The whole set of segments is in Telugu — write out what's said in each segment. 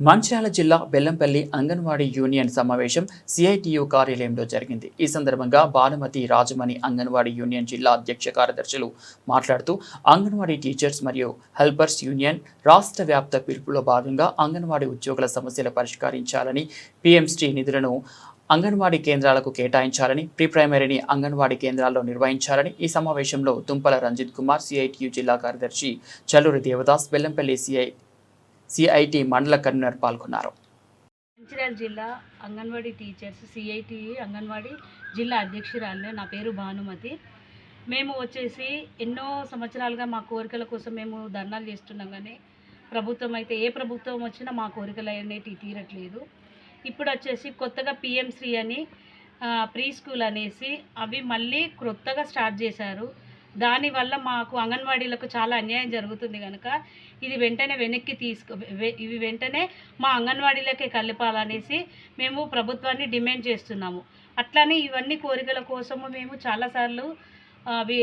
మంచిర్యాల జిల్లా బెల్లంపల్లి అంగన్వాడీ యూనియన్ సమావేశం సిఐటియు కార్యాలయంలో జరిగింది. ఈ సందర్భంగా భానుమతి రాజమణి అంగన్వాడీ యూనియన్ జిల్లా అధ్యక్ష కార్యదర్శులు మాట్లాడుతూ అంగన్వాడీ టీచర్స్ మరియు హెల్పర్స్ యూనియన్ రాష్ట్ర వ్యాప్త పిలుపులో భాగంగా అంగన్వాడీ ఉద్యోగుల సమస్యలు పరిష్కరించాలని పిఎంశ్రీ నిధులను అంగన్వాడీ కేంద్రాలకు కేటాయించాలని ప్రీ ప్రైమరీని అంగన్వాడీ కేంద్రాల్లో నిర్వహించాలని ఈ సమావేశంలో తుంపల రంజిత్ కుమార్ సిఐటియు జిల్లా కార్యదర్శి చల్లూరి దేవదాస్ బెల్లంపల్లి సిఐ సిఐటి మండల కన్వీనర్ పాల్గొన్నారు. మంచిర్యాల జిల్లా అంగన్వాడీ టీచర్స్ సిఐటి అంగన్వాడీ జిల్లా అధ్యక్షురాలు నా పేరు భానుమతి. మేము వచ్చేసి ఎన్నో సంవత్సరాలుగా మా కోరికల కోసం మేము ధర్నాలు చేస్తున్నాం కానీ ప్రభుత్వం అయితే ఏ ప్రభుత్వం వచ్చినా మా కోరికలు అనేటివి తీరట్లేదు. ఇప్పుడు వచ్చేసి కొత్తగా పిఎం శ్రీ అని ప్రీ స్కూల్ అనేసి అవి మళ్ళీ క్రొత్తగా స్టార్ట్ చేశారు. దానివల్ల మాకు అంగన్వాడీలకు చాలా అన్యాయం జరుగుతుంది కనుక ఇది వెంటనే వెనక్కి తీసుకో ఇవి వెంటనే మా అంగన్వాడీలకే కలపాలనేసి మేము ప్రభుత్వాన్ని డిమాండ్ చేస్తున్నాము. అట్లానే ఇవన్నీ కోరికల కోసము మేము చాలాసార్లు అవి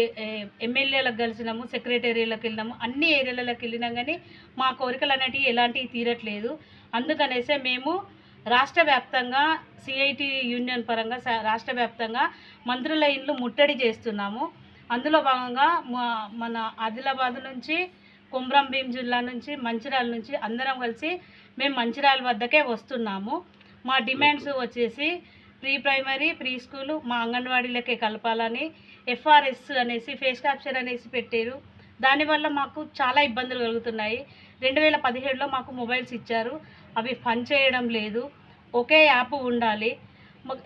ఎమ్మెల్యేలకు కలిసినాము సెక్రటేరియలకు వెళ్ళినాము అన్ని ఏరియాలకు వెళ్ళినా కానీ మా కోరికలు అనేటివి ఎలాంటివి తీరట్లేదు. అందుకనేసే మేము రాష్ట్ర వ్యాప్తంగా సిఐటి యూనియన్ పరంగా స- రాష్ట్ర వ్యాప్తంగా మంత్రుల ఇండ్లు ముట్టడి చేస్తున్నాము. అందులో భాగంగా మా- మన ఆదిలాబాద్ నుంచి కుమ్రం భీం జిల్లా నుంచి మంచిర్యాల నుంచి అందరం కలిసి మేము మంచిర్యాల వద్దకే వస్తున్నాము. మా డిమాండ్స్ వచ్చేసి ప్రీ ప్రైమరీ ప్రీ స్కూలు మా అంగన్వాడీలకే కలపాలని ఎఫ్ఆర్ఎస్ అనేసి ఫేస్ క్యాప్చర్ అనేసి పెట్టారు. దానివల్ల మాకు చాలా ఇబ్బందులు కలుగుతున్నాయి. రెండు వేల పదిహేడులో మాకు మొబైల్స్ ఇచ్చారు. అవి పనిచేయడం లేదు. ఒకే యాప్ ఉండాలి.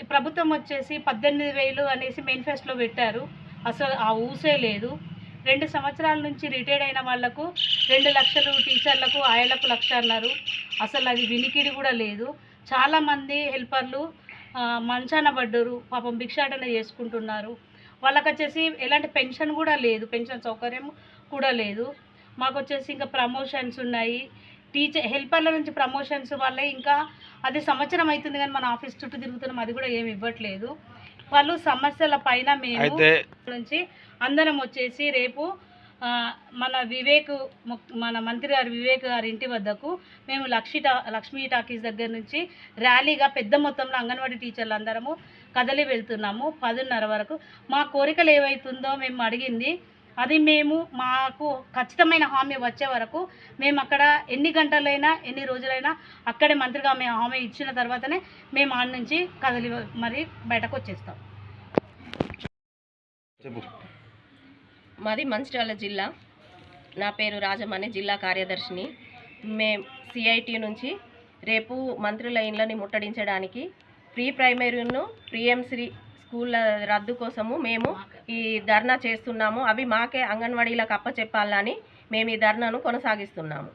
ప్రభుత్వం వచ్చేసి పద్దెనిమిది వేలు అనేసి మేనిఫెస్టోలో పెట్టారు. అసలు ఆ ఊసే లేదు. రెండు సంవత్సరాల నుంచి రిటైర్డ్ అయిన వాళ్ళకు రెండు లక్షలు టీచర్లకు ఆయలకు లక్ష అన్నారు. అసలు అది వినికిడి కూడా లేదు. చాలామంది హెల్పర్లు మంచాన పడ్డరు పాపం భిక్షాటన చేసుకుంటున్నారు. వాళ్ళకి వచ్చేసి ఎలాంటి పెన్షన్ కూడా లేదు పెన్షన్ సౌకర్యం కూడా లేదు. మాకు వచ్చేసి ఇంకా ప్రమోషన్స్ ఉన్నాయి. టీచర్ హెల్పర్ల నుంచి ప్రమోషన్స్ వల్లే ఇంకా అది సంవత్సరం అవుతుంది కానీ మన ఆఫీస్ చుట్టూ తిరుగుతున్నాం అది కూడా ఏమి ఇవ్వట్లేదు. వాళ్ళు సమస్యల పైన మేము నుంచి అందరం వచ్చేసి రేపు మన వివేక్ మన మంత్రి గారు వివేక్ గారి ఇంటి వద్దకు మేము లక్ష్మీ టా లక్ష్మీ టాకీస్ దగ్గర నుంచి ర్యాలీగా పెద్ద మొత్తంలో అంగన్వాడీ టీచర్లు అందరము కదలి వెళ్తున్నాము పదిన్నర వరకు. మా కోరికలు ఏవైతుందో మేము అడిగింది. అది మేము మాకు ఖచ్చితమైన హామీ వచ్చే వరకు మేము అక్కడ ఎన్ని గంటలైనా ఎన్ని రోజులైనా అక్కడే మంత్రిగా మేము హామీ ఇచ్చిన తర్వాతనే మేము ఆడ నుంచి కదలి మరి బయటకు వచ్చేస్తాం. మాది మంచిర్యాల జిల్లా. నా పేరు రాజమణి జిల్లా కార్యదర్శిని. మేం సిఐటి నుంచి రేపు మంత్రుల ఇండ్లని ముట్టడించడానికి ప్రీ ప్రైమరీను ప్రియంశ్రీ స్కూళ్ళ రద్దు కోసము మేము ఈ ధర్నా చేస్తున్నాము. అవి మాకే అంగన్వాడీలకు అప్పచెప్పాలని మేము ఈ ధర్నాను కొనసాగిస్తున్నాము.